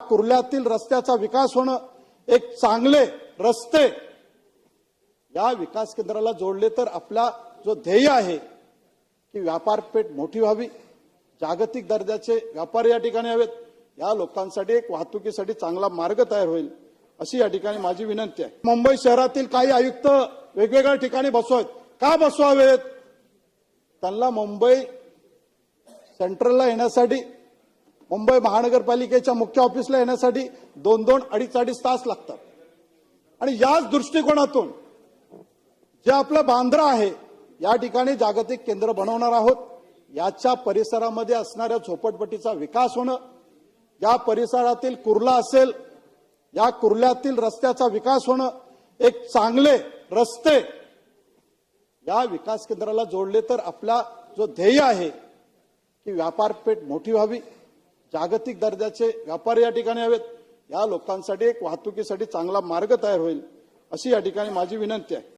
कुर्ल्यातील रस्त्याचा विकास होणं एक चांगले रस्ते या विकास केंद्राला जोडले तर आपला जो ध्येय आहे की व्यापारपेठ मोठी व्हावी. जागतिक दर्जाचे व्यापार या ठिकाणी हवेत. या लोकांसाठी एक वाहतुकीसाठी चांगला मार्ग तयार होईल अशी या ठिकाणी माझी विनंती आहे. मुंबई शहरातील काही आयुक्त वेगवेगळ्या ठिकाणी बसवावेत का बसवावेत? त्यांना मुंबई सेंट्रलला येण्यासाठी मुंबई महानगरपालिकेच्या मुख्य ऑफिसला येण्यासाठी दोन दोन अडीच अडीच तास लागतात. आणि याच दृष्टिकोनातून जे आपलं बांद्रा आहे या ठिकाणी जागतिक केंद्र बनवणार आहोत. याच्या परिसरामध्ये असणाऱ्या झोपडपट्टीचा विकास होणं या परिसरातील कुर्ला असेल या कुर्ल्यातील रस्त्याचा विकास होणं एक चांगले रस्ते या विकास केंद्राला जोडले तर आपला जो ध्येय आहे की व्यापारपेठ मोठी व्हावी. जागतिक दर्जाचे व्यापारी या ठिकाणी हवेत. या लोकांसाठी एक वाहतुकीसाठी चांगला मार्ग तयार होईल अशी या ठिकाणी माझी विनंती आहे.